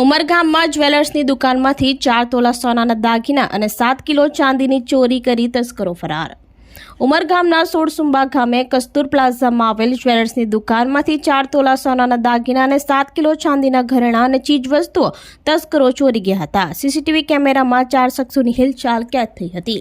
ઉમરગામમાં જ્વેલર્સની દુકાનમાંથી ચાર તોલા સોનાના દાગીના અને સાત કિલો ચાંદીની ચોરી કરી તસ્કરો ફરાર. ઉમરગામના સોળસુંબા ગામે કસ્તુર પ્લાઝામાં આવેલ જ્વેલર્સની દુકાનમાંથી ચાર તોલા સોનાના દાગીના અને સાત કિલો ચાંદીના ઘરેણાં અને ચીજવસ્તુઓ તસ્કરો ચોરી ગયા હતા. સીસીટીવી કેમેરામાં ચાર શખ્સોની હિલચાલ કેદ થઈ હતી.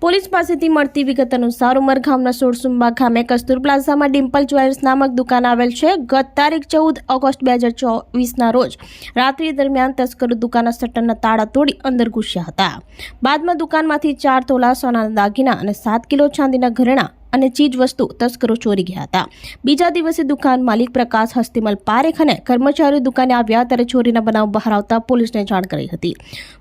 પોલીસ પાસેથી મળતી વિગત અનુસાર ઉમરગામના સોળસુંબા ગામે કસ્તુર પ્લાઝામાં ડિમ્પલ જ્વેલર્સ નામક દુકાન આવેલ છે. ગત તારીખ ચૌદ ઓગસ્ટ બે હજાર ચોવીસના રોજ રાત્રિ દરમિયાન તસ્કરો દુકાનના શટરના તાળા તોડી અંદર ઘૂસ્યા હતા. બાદમાં દુકાનમાંથી ચાર તોલા સોનાના દાગીના અને સાત કિલો ચાંદીના ઘરેણા અને ચીજ વસ્તુ તસ્કરો ચોરી ગયા હતા. બીજા દિવસે દુકાન માલિક પ્રકાશ હસ્તિમલ પારેખ અને કર્મચારીઓ દુકાને આવ્યા ત્યારે ચોરીના બનાવ બહાર આવતા પોલીસને જાણ કરી હતી.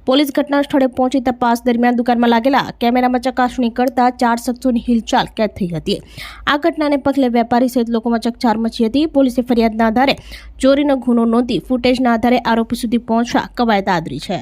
પોલીસ ઘટના સ્થળે પહોંચી તપાસ દરમિયાન દુકાનમાં લાગેલા કેમેરામાં ચકાસણી કરતા ચાર શખ્સોની હિલચાલ કેદ થઈ હતી. આ ઘટનાને પગલે વેપારી સહિત લોકોમાં ચકચાર મચી હતી. પોલીસે ફરિયાદના આધારે ચોરીનો ગુનો નોંધી ફૂટેજના આધારે આરોપી સુધી પહોંચવા કવાયત આદરી છે.